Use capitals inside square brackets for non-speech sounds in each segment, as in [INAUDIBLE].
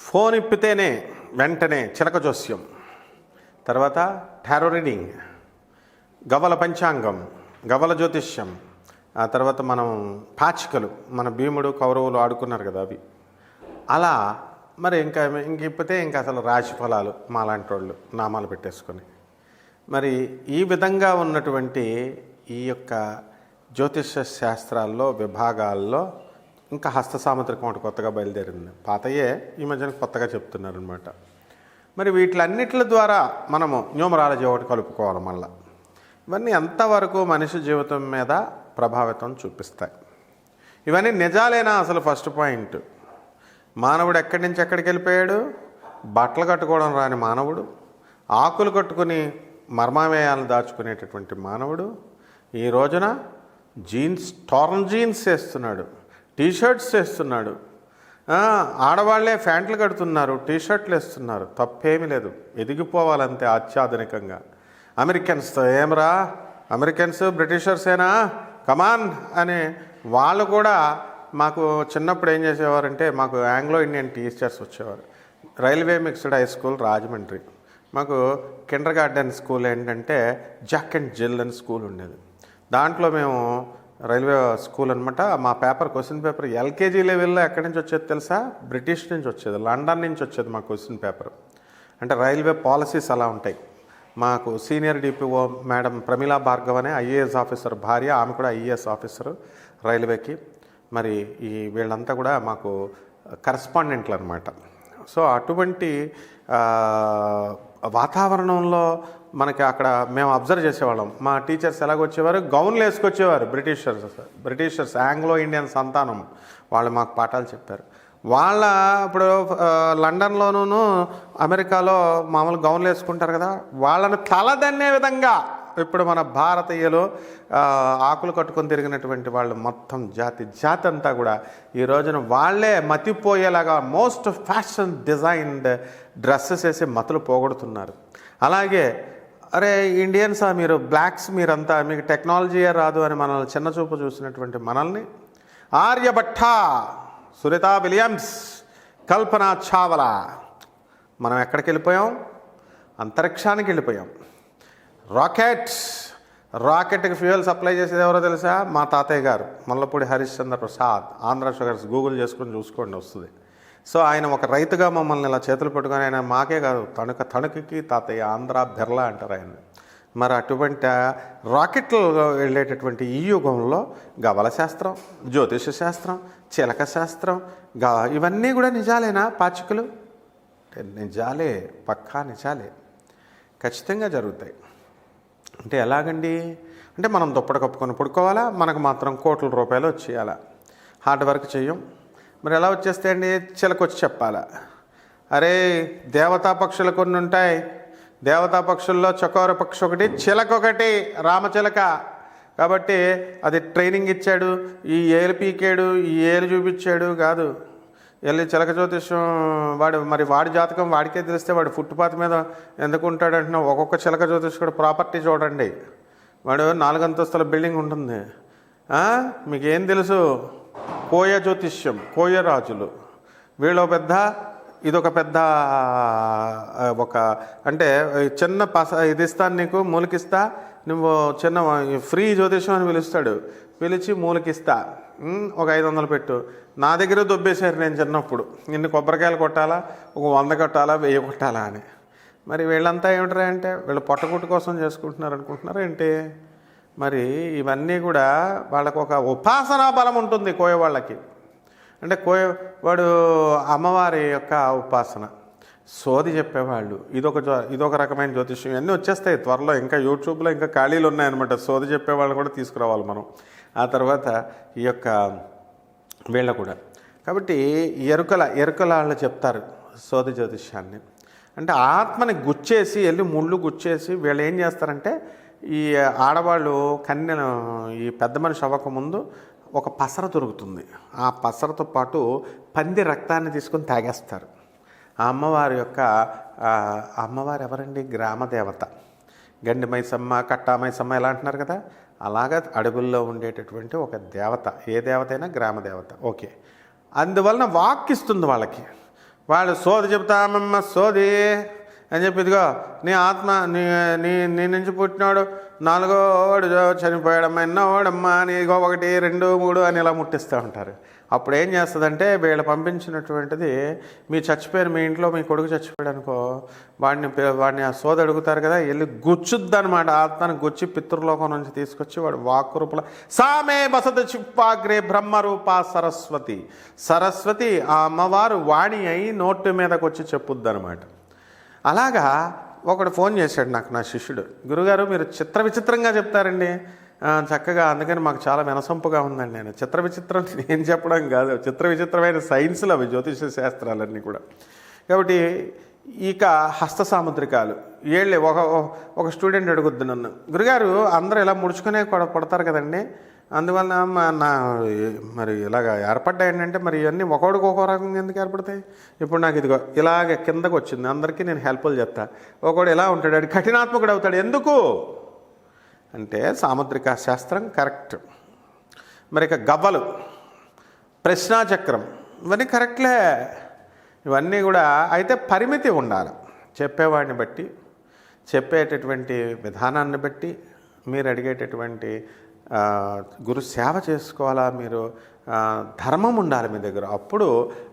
Phone ఇప్పితేనే వెంటనే చిలక జోస్యం. తర్వాత టారో రీడింగ్ గవల పంచాంగం గవల జ్యోతిష్యం. ఆ తర్వాత మనం పాచికలు మన భీముడు కౌరవులు ఆడుకున్నారు కదా అవి. అలా మరి ఇంకా ఇంక ఇప్పితే ఇంకా అసలు రాశి ఫలాలు మాలాంటి వాళ్ళు నామాలు పెట్టేసుకొని. మరి ఈ విధంగా ఉన్నటువంటి ఈ యొక్క జ్యోతిష శాస్త్రాల్లో విభాగాల్లో ఇంకా హస్త సాముద్రికం ఒకటి కొత్తగా బయలుదేరింది. పాతయే ఈ మధ్యన కొత్తగా చెప్తున్నారనమాట మరి వీటిలన్నిటి ద్వారా మనము న్యూమరాలజీ ఒకటి కలుపుకోవాలి మళ్ళీ. ఇవన్నీ ఎంతవరకు మనిషి జీవితం మీద ప్రభావితం చూపిస్తాయి. ఇవన్నీ నిజాలేనా అసలు ఫస్ట్ పాయింట్ మానవుడు ఎక్కడి నుంచి ఎక్కడికి వెళ్ళిపోయాడు? బట్టలు కట్టుకోవడం రాని మానవుడు? ఆకులు కట్టుకుని మర్మామేయాలను దాచుకునేటటువంటి మానవుడు? ఈ రోజున జీన్స్ టార్న్ జీన్స్ వేస్తున్నాడు. టీషర్ట్స్ వేస్తున్నాడు. ఆడవాళ్ళే ప్యాంట్లు కడుతున్నారు టీషర్ట్లు వేస్తున్నారు. తప్పేమీ లేదు. ఎదిగిపోవాలంతే అత్యాధునికంగా అమెరికన్స్తో ఏమరా? అమెరికన్స్ బ్రిటిషర్సేనా కమాన్ అని వాళ్ళు కూడా మాకు చిన్నప్పుడు ఏం చేసేవారంటే మాకు ఆంగ్లో ఇండియన్ టీచర్స్ వచ్చేవారు. Railway mixed high school Rajahmundry. మాకు కిండర్ గార్డెన్ స్కూల్ ఏంటంటే జాక్ అండ్ జిల్ అని స్కూల్ ఉండేది. దాంట్లో మేము రైల్వే స్కూల్ అనమాట మా పేపర్ క్వశ్చన్ పేపర్ ఎల్కేజీ లెవెల్లో ఎక్కడి నుంచి వచ్చేది తెలుసా? బ్రిటిష్ నుంచి వచ్చేది లండన్ నుంచి వచ్చేది మా క్వశ్చన్ పేపర్. అంటే రైల్వే పాలసీస్ అలా ఉంటాయి. మాకు senior DPO madam Pramila Bhargav అనే ఐఏఎస్ ఆఫీసర్ భార్య ఆమె కూడా ఐఏఎస్ ఆఫీసర్ రైల్వేకి. మరి ఈ వీళ్ళంతా కూడా మాకు కరస్పాండెంట్లు అనమాట సో అటువంటి వాతావరణంలో మనకి అక్కడ మేము అబ్జర్వ్ చేసేవాళ్ళం. మా టీచర్స్ ఎలాగొచ్చేవారు? గౌన్లు వేసుకొచ్చేవారు బ్రిటిషర్స్ బ్రిటిషర్స్ ఆంగ్లో ఇండియన్ సంతానం. వాళ్ళు మాకు పాఠాలు చెప్పారు. వాళ్ళ ఇప్పుడు లండన్లోనూ అమెరికాలో మామూలు గౌన్లు వేసుకుంటారు కదా వాళ్ళని తలదన్నే విధంగా ఇప్పుడు మన భారతీయులు ఆకులు కట్టుకొని తిరిగినటువంటి వాళ్ళు మొత్తం జాతి జాతి అంతా కూడా ఈ రోజున వాళ్ళే మతిపోయేలాగా మోస్ట్ ఫ్యాషన్ డిజైన్డ్ డ్రెస్సెస్ వేసి మతులు పోగొడుతున్నారు. అలాగే అరే ఇండియన్స్ మీరు బ్లాక్స్ మీరంతా మీకు టెక్నాలజీయే రాదు అని మనల్ని చిన్న చూపు చూసినటువంటి మనల్ని. ఆర్యభట్ట సునీత విలియమ్స్ కల్పన చావలా. మనం ఎక్కడికి వెళ్ళిపోయాం? అంతరిక్షానికి వెళ్ళిపోయాం. రాకెట్ రాకెట్కి ఫ్యూయల్ సప్లై చేసేది ఎవరో తెలుసా? మా తాతయ్య గారు మల్లపూడి హరిశ్చంద్ర ప్రసాద్. ఆంధ్ర షుగర్స్ గూగుల్ చేసుకొని చూసుకోండి వస్తుంది. సో ఆయన ఒక రైతుగా మమ్మల్ని ఇలా చేతులు పెట్టుకొని ఆయన మాకే కాదు తణుక తణుకుకి తాతయ్య ఆంధ్ర బిర్లా అంటారు ఆయన మరి అటువంటి రాకెట్లు వెళ్ళేటటువంటి ఈ యుగంలో గవల శాస్త్రం జ్యోతిష శాస్త్రం చిలక శాస్త్రం గా ఇవన్నీ కూడా నిజాలేనా పాచికలు? నిజాలే పక్కా నిజాలే. ఖచ్చితంగా జరుగుతాయి. అంటే ఎలాగండి? అంటే మనం దుప్పటి కప్పుకొని పడుకోవాలా? మనకు మాత్రం కోట్ల రూపాయలు వచ్చేయాలా? హార్డ్ వర్క్ చేయం. మరి ఎలా వచ్చేస్తాయండి? చిలకొచ్చి చెప్పాలా. అరే దేవతా పక్షులు కొన్ని ఉంటాయి. దేవతా పక్షుల్లో చకోర పక్షి ఒకటి చిలక ఒకటి రామచిలక. కాబట్టి అది ట్రైనింగ్ ఇచ్చాడు. ఈ ఏలు పీకాడు ఈ ఏలు చూపించాడు కాదు. వెళ్ళి చిలక జ్యోతిష్యం వాడు మరి వాడి జాతకం వాడికే తెలిస్తే వాడు ఫుట్పాత్ మీద ఎందుకు ఉంటాడు అంటున్నా ఒక్కొక్క చిలక జ్యోతిష్కుడు ప్రాపర్టీ చూడండి. వాడు నాలుగు అంతస్తుల బిల్డింగ్ ఉంటుంది. మీకేం తెలుసు? కోయ జ్యోతిష్యం కోయ రాజులు. వీళ్ళు పెద్ద ఇదొక పెద్ద ఒక అంటే చిన్న పస ఇది ఇస్తాను నీకు మూలకిస్తా. నువ్వు చిన్న ఫ్రీ జ్యోతిష్యం అని పిలుస్తాడు. పిలిచి మూలకిస్తా. ఒక ఐదు వందలు పెట్టు. నా దగ్గర దొబ్బేశారు నేను చిన్నప్పుడు. నిన్ను కొబ్బరికాయలు కొట్టాలా? ఒక వంద కొట్టాలా? వెయ్యి కొట్టాలా అని. మరి వీళ్ళంతా ఏమిటరా అంటే వీళ్ళు పొట్టగుట్టు కోసం చేసుకుంటున్నారు అనుకుంటున్నారు ఏంటి? మరి ఇవన్నీ కూడా వాళ్ళకు ఒక ఉపాసనా బలం ఉంటుంది కోయవాళ్ళకి. అంటే కోయ వాడు అమ్మవారి యొక్క ఉపాసన. సోది చెప్పేవాళ్ళు. ఇదొక ఇదొక రకమైన జ్యోతిష్యం. ఇవన్నీ వచ్చేస్తాయి త్వరలో. ఇంకా యూట్యూబ్లో ఇంకా ఖాళీలు ఉన్నాయన్నమాట. సోది చెప్పేవాళ్ళు కూడా తీసుకురావాలి మనం. ఆ తర్వాత ఈ యొక్క వీళ్ళ కూడా. కాబట్టి ఎరుకల ఎరుకల వాళ్ళు చెప్తారు సోది జ్యోతిష్యాన్ని. అంటే ఆత్మని గుచ్చేసి వెళ్ళి ముళ్ళు గుచ్చేసి వీళ్ళు ఏం చేస్తారంటే ఈ ఆడవాళ్ళు కన్యను ఈ పెద్ద మనిషి అవ్వకముందు ఒక పసర దొరుకుతుంది. ఆ పసరతో పాటు పంది రక్తాన్ని తీసుకొని తాగేస్తారు. ఆ అమ్మవారి యొక్క అమ్మవారు ఎవరండి? గ్రామ దేవత. గండి మైసమ్మ కట్టా మైసమ్మ ఎలా అంటున్నారు కదా? అలాగా అడవుల్లో ఉండేటటువంటి ఒక దేవత. ఏ దేవత అయినా గ్రామ దేవత. ఓకే. అందువలన వాక్ ఇస్తుంది వాళ్ళకి. వాళ్ళు సోది చెబుతామమ్మ సోది. అని చెప్పి ఇదిగో నీ ఆత్మ నీ నీ నీ నుంచి పుట్టినాడు నాలుగో వాడు చనిపోయాడమ్మా ఎన్నో వాడమ్మా అని ఒకటి రెండు మూడు అని ఇలా ముట్టిస్తూ ఉంటారు. అప్పుడు ఏం చేస్తుందంటే వీళ్ళు పంపించినటువంటిది మీ చచ్చిపోయారు మీ ఇంట్లో మీ కొడుకు చచ్చిపోయాడు అనుకో వాడిని వాడిని ఆ సోద అడుగుతారు కదా వెళ్ళి గుచ్చుద్ది అనమాట ఆత్మని గుచ్చి పితృలోకం నుంచి తీసుకొచ్చి వాడు వాక్కు రూపంలో సామే బసత చిప్పాగ్రే బ్రహ్మరూప సరస్వతి. సరస్వతి ఆ అమ్మవారు వాణి అయి నోటు మీదకి వచ్చి చెప్పుద్ది అనమాట అలాగా ఒకడు ఫోన్ చేశాడు నాకు నా శిష్యుడు. గురుగారు మీరు చిత్ర విచిత్రంగా చెప్తారండి. చక్కగా అందుకని మాకు చాలా వినసొంపుగా ఉందండి నేను. చిత్ర విచిత్రం [LAUGHS] నేను చెప్పడం కాదు. చిత్ర విచిత్రమైన సైన్స్లు అవి జ్యోతిష శాస్త్రాలన్నీ కూడా. కాబట్టి ఇక హస్త సాముద్రికాలు. ఏళ్ళే ఒక ఒక స్టూడెంట్ అడుగుద్ది నన్ను. గురుగారు అందరూ ఇలా ముడుచుకునే కూడా పడతారు కదండి. అందువల్ల మా నా మరి ఇలాగ ఏర్పడ్డాయి ఏంటంటే మరి ఇవన్నీ ఒకడికి ఒక్కో రకంగా ఎందుకు ఏర్పడతాయి? ఇప్పుడు నాకు ఇదిగో ఇలాగ కిందకు వచ్చింది. అందరికీ నేను హెల్ప్లు చెప్తా ఒకడు ఎలా ఉంటాడు? వాడు కఠినాత్మకుడు అవుతాడు. ఎందుకు? అంటే సాముద్రిక శాస్త్రం కరెక్ట్. మరి ఇక గవ్వలు ప్రశ్నాచక్రం ఇవన్నీ కరెక్ట్లే. ఇవన్నీ కూడా అయితే పరిమితి ఉండాలి. చెప్పేవాడిని బట్టి చెప్పేటటువంటి విధానాన్ని బట్టి మీరు అడిగేటటువంటి గురు సేవ చేసుకోవాలా? మీరు ధర్మం ఉండాలి మీ దగ్గర. అప్పుడు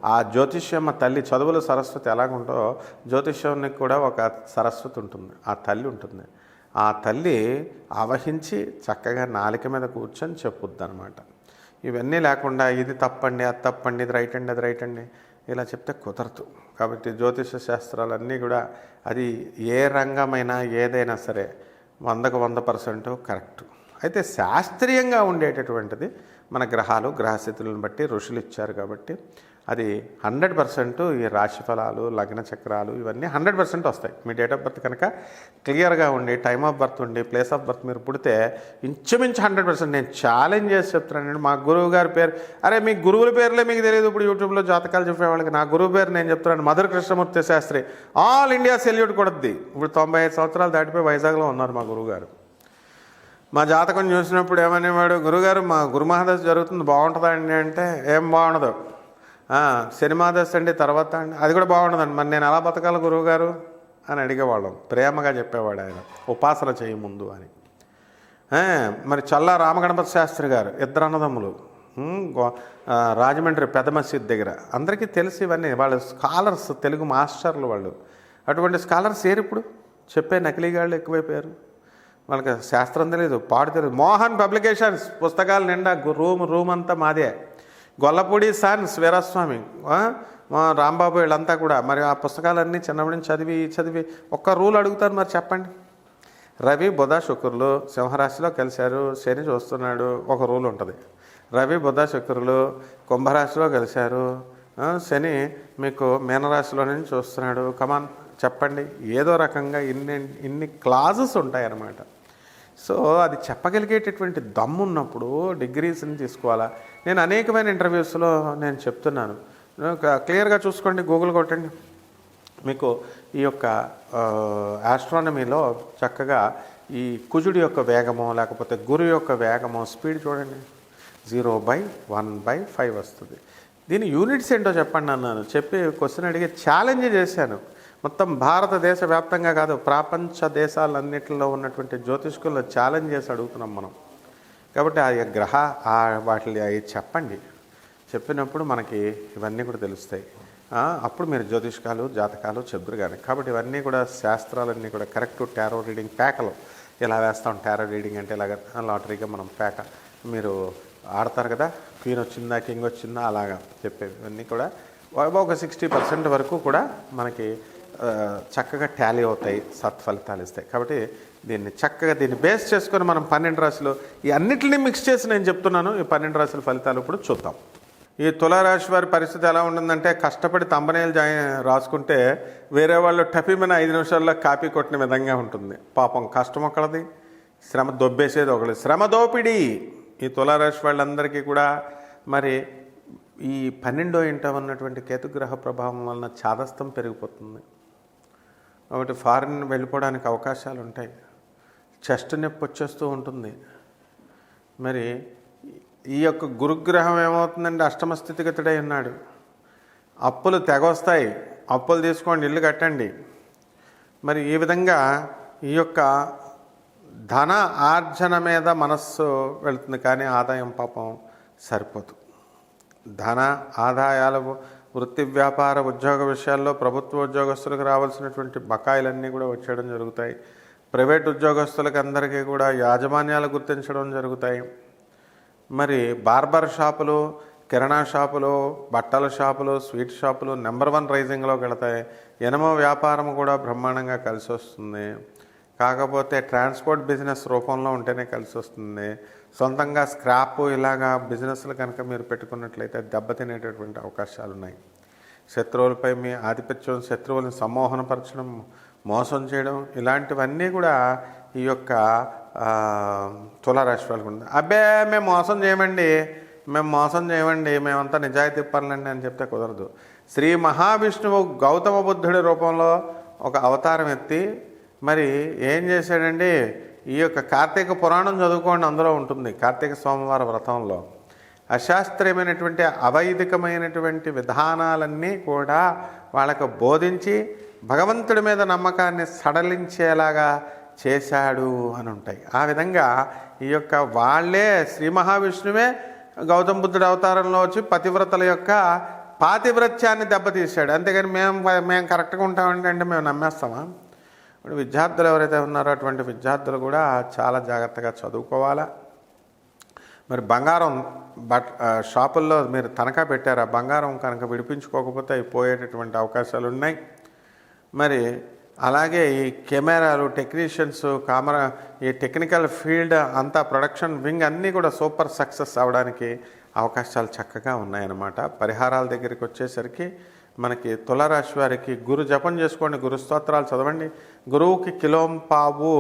ఆ జ్యోతిష్యమ్మ తల్లి చదువుల సరస్వతి ఎలాగుంటో జ్యోతిష్యానికి కూడా ఒక సరస్వతి ఉంటుంది. ఆ తల్లి ఉంటుంది. ఆ తల్లి ఆవహించి చక్కగా నాలిక మీద కూర్చొని చెప్పుద్ది అనమాట ఇవన్నీ లేకుండా ఇది తప్పండి అది తప్పండి ఇది రైట్ అండి అది రైట్ అండి ఇలా చెప్తే కుదరదు. కాబట్టి జ్యోతిష శాస్త్రాలన్నీ కూడా అది ఏ రంగమైనా ఏదైనా సరే వందకు వంద పర్సెంట్ కరెక్ట్. అయితే శాస్త్రీయంగా ఉండేటటువంటిది మన గ్రహాలు గ్రహస్థితులను బట్టి ఋషులు ఇచ్చారు కాబట్టి అది హండ్రెడ్ పర్సెంట్ ఈ రాశి ఫలాలు లగ్న చక్రాలు ఇవన్నీ హండ్రెడ్ పర్సెంట్ వస్తాయి. మీ డేట్ ఆఫ్ బర్త్ కనుక క్లియర్గా ఉండి టైమ్ ఆఫ్ బర్త్ ఉండి ప్లేస్ ఆఫ్ బర్త్ మీరు పుడితే ఇంచుమించు హండ్రెడ్ పర్సెంట్ నేను ఛాలెంజ్ చేసి చెప్తున్నానండి మా గురువు గారి పేరు అరే మీ గురువుల పేర్లే మీకు తెలియదు ఇప్పుడు యూట్యూబ్లో జాతకాలు చెప్పేవాళ్ళకి నా గురువు పేరు నేను చెప్తున్నాను. Madhura Krishnamurthy Sastry. All India salute కొడద్ది. ఇప్పుడు తొంభై ఐదు సంవత్సరాలు దాటిపోయి వైజాగ్లో ఉన్నారు మా గురువు గారు. మా జాతకం చూసినప్పుడు ఏమనేవాడు గురుగారు మా గురుమహాదశ జరుగుతుంది బాగుంటుందా అండి అంటే ఏం బాగుండదు. "ఆ, శనిమాదశ అండి తర్వాత అండి అది కూడా బాగుండదండి. మరి నేను ఎలా బతకాలి గురువుగారు? అని అడిగేవాళ్ళం. ప్రేమగా చెప్పేవాడు ఆయన. ఉపాసన చేయి ముందు అని. మరి చల్లా రామగణపతి శాస్త్రి గారు ఇద్దరు అన్నదమ్ములు. గో- రాజమండ్రి పెద్ద మసీద్ దగ్గర. అందరికీ తెలిసి ఇవన్నీ. వాళ్ళు స్కాలర్స్ తెలుగు మాస్టర్లు వాళ్ళు. అటువంటి స్కాలర్స్ ఏరు ఇప్పుడు చెప్పే నకిలీగాళ్ళు ఎక్కువైపోయారు. వాళ్ళకి శాస్త్రం తెలియదు పాడు తెలియదు మోహన్ పబ్లికేషన్స్ పుస్తకాలు నిండా రూమ్ రూమ్ అంతా మాదే. గొల్లపూడి సన్స్ వీరస్వామి రాంబాబు వీళ్ళంతా కూడా. మరి ఆ పుస్తకాలన్నీ చిన్నప్పటి నుంచి చదివి చదివి ఒక్క రూల్ అడుగుతాను మరి చెప్పండి. రవి బుధ శుక్రులు సింహరాశిలో కలిశారు శని చూస్తున్నాడు ఒక రూల్ ఉంటుంది. రవి బుధ శుక్రులు కుంభరాశిలో కలిశారు శని మీకు మీనరాశిలో నుంచి చూస్తున్నాడు. కమాన్ చెప్పండి. ఏదో రకంగా ఇన్ని ఇన్ని క్లాజెస్ ఉంటాయన్నమాట. సో అది చెప్పగలిగేటటువంటి దమ్ము ఉన్నప్పుడు డిగ్రీస్ని తీసుకోవాలా? నేను అనేకమైన ఇంటర్వ్యూస్లో నేను చెప్తున్నాను. క్లియర్గా చూసుకోండి గూగుల్ కొట్టండి. మీకు ఈ యొక్క ఆస్ట్రానమీలో చక్కగా ఈ కుజుడి యొక్క వేగము లేకపోతే గురు యొక్క వేగము స్పీడ్ చూడండి. Zero by one by five వస్తుంది. దీని యూనిట్స్ ఏంటో చెప్పండి అన్నాను. చెప్పి క్వశ్చన్ అడిగి ఛాలెంజ్ చేశాను. మొత్తం భారతదేశ వ్యాప్తంగా కాదు ప్రపంచ దేశాలన్నింటిలో ఉన్నటువంటి జ్యోతిష్కుల్లో ఛాలెంజ్ చేసి అడుగుతున్నాం మనం. కాబట్టి ఆ గ్రహ ఆ వాటిని అవి చెప్పండి. చెప్పినప్పుడు మనకి ఇవన్నీ కూడా తెలుస్తాయి. అప్పుడు మీరు జ్యోతిష్కాలు జాతకాలు చెబురు కానీ కాబట్టి ఇవన్నీ కూడా శాస్త్రాలన్నీ కూడా కరెక్ట్ టారో రీడింగ్ ప్యాకలు ఇలా వేస్తాం టారో రీడింగ్ అంటే ఇలాగ లాటరీగా మనం ప్యాక మీరు ఆడతారు కదా క్వీన్ వచ్చిందా కింగ్ వచ్చిందా అలాగా చెప్పేవి. ఇవన్నీ కూడా ఒక సిక్స్టీ పర్సెంట్ వరకు కూడా మనకి చక్కగా ట్యాలీ అవుతాయి సత్ఫలితాలు ఇస్తాయి. కాబట్టి దీన్ని చక్కగా దీన్ని బేస్ చేసుకొని మనం పన్నెండు రాశులు ఈ అన్నింటినీ మిక్స్ చేసి నేను చెప్తున్నాను. ఈ పన్నెండు రాశుల ఫలితాలు ఇప్పుడు చూద్దాం. ఈ తులారాశి వారి పరిస్థితి ఎలా ఉంటుందంటే కష్టపడి తంబనేలు జాయిన్ రాసుకుంటే వేరే వాళ్ళు టపిమైన ఐదు నిమిషాల్లో కాపీ కొట్టిన విధంగా ఉంటుంది. పాపం కష్టం ఒకళ్ళది శ్రమ దొబ్బేసేది ఒకటి శ్రమ దోపిడీ! ఈ తులారాశి వాళ్ళందరికీ కూడా మరి ఈ పన్నెండో ఇంట ఉన్నటువంటి కేతుగ్రహ ప్రభావం వలన చాదస్తం పెరిగిపోతుంది. ఒకటి ఫారిన్ వెళ్ళిపోవడానికి అవకాశాలు ఉంటాయి. చెస్ట్ నొప్పి వచ్చేస్తూ ఉంటుంది. మరి ఈ యొక్క గురుగ్రహం ఏమవుతుందండి అష్టమ స్థితిగతుడై ఉన్నాడు. అప్పులు తెగొస్తాయి. అప్పులు తీసుకోండి ఇల్లు కట్టండి. మరి ఈ విధంగా ఈ యొక్క ధన ఆర్జన మీద మనస్సు వెళుతుంది కానీ ఆదాయం పాపం సరిపోదు. ధన ఆదాయాలు వృత్తి వ్యాపార ఉద్యోగ విషయాల్లో ప్రభుత్వ ఉద్యోగస్తులకు రావాల్సినటువంటి బకాయిలన్నీ కూడా వచ్చేయడం జరుగుతాయి. ప్రైవేట్ ఉద్యోగస్తులకు అందరికీ కూడా యాజమాన్యాలు గుర్తించడం జరుగుతాయి. మరి బార్బర్ షాపులు కిరాణా షాపులు బట్టల షాపులు స్వీట్ షాపులు నెంబర్ వన్ రైజింగ్లోకి వెళతాయి. ఎనమ వ్యాపారం కూడా బ్రహ్మాండంగా కలిసి వస్తుంది కాకపోతే ట్రాన్స్పోర్ట్ బిజినెస్ రూపంలో ఉంటేనే కలిసి వస్తుంది. సొంతంగా స్క్రాప్ ఇలాగా బిజినెస్లు కనుక మీరు పెట్టుకున్నట్లయితే దెబ్బతినేటటువంటి అవకాశాలు ఉన్నాయి శత్రువులపై మీ ఆధిపత్యం శత్రువులను సమ్మోహనపరచడం మోసం చేయడం ఇలాంటివన్నీ కూడా ఈ యొక్క ఆ, తులారాశి వాళ్ళకు ఉంది అబ్బే మేము మోసం చేయమండి. మేము మోసం చేయమండి. మేమంతా నిజాయితీ పనులండి అని చెప్తే కుదరదు. శ్రీ మహావిష్ణువు గౌతమ బుద్ధుడి రూపంలో ఒక అవతారం ఎత్తి మరి ఏం చేశాడండి? ఈ యొక్క కార్తీక పురాణం చదువుకోండి అందులో ఉంటుంది కార్తీక సోమవార వ్రతంలో. అశాస్త్రీయమైనటువంటి అవైదికమైనటువంటి విధానాలన్నీ కూడా వాళ్ళకు బోధించి భగవంతుడి మీద నమ్మకాన్ని సడలించేలాగా చేశాడు అని ఉంటాయి. ఆ విధంగా ఈ యొక్క వాళ్ళే శ్రీ మహావిష్ణువే గౌతమ బుద్ధుడి అవతారంలో వచ్చి పతివ్రతల యొక్క పాతివ్రత్యాన్ని దెబ్బతీశాడు. అంతేగాని మేము మేము కరెక్ట్గా ఉంటామంటే అంటే మేము నమ్మేస్తామా? ఇప్పుడు విద్యార్థులు ఎవరైతే ఉన్నారో అటువంటి విద్యార్థులు కూడా చాలా జాగ్రత్తగా చదువుకోవాలా. మరి బంగారం బట్ షాపుల్లో మీరు తనఖా పెట్టారా? బంగారం కనుక విడిపించుకోకపోతే అవి పోయేటటువంటి అవకాశాలు ఉన్నాయి. మరి అలాగే ఈ కెమెరాలు టెక్నీషియన్స్ కామరా ఈ టెక్నికల్ ఫీల్డ్ అంతా ప్రొడక్షన్ వింగ్ అన్నీ కూడా సూపర్ సక్సెస్ అవడానికి అవకాశాలు చక్కగా ఉన్నాయన్నమాట. పరిహారాల దగ్గరికి వచ్చేసరికి మనకి తులారాశి వారికి గురు జపం చేసుకోండి గురు స్తోత్రాలు చదవండి. గురువుకి కిలోం పావు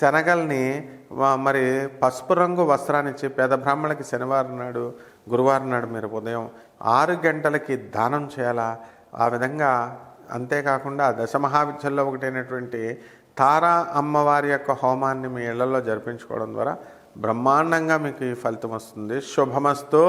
శనగల్ని మరి పసుపు రంగు వస్త్రాన్ని ఇచ్చి పేద బ్రాహ్మణులకి శనివారం నాడు గురువారం నాడు మీరు ఉదయం ఆరు గంటలకి దానం చేయాలా? ఆ విధంగా అంతేకాకుండా దశమహావిద్యల్లో ఒకటైనటువంటి తారా అమ్మవారి యొక్క హోమాన్ని మీ ఇళ్ళలో జరిపించుకోవడం ద్వారా బ్రహ్మాండంగా మీకు ఈ ఫలితం వస్తుంది. శుభమస్తు.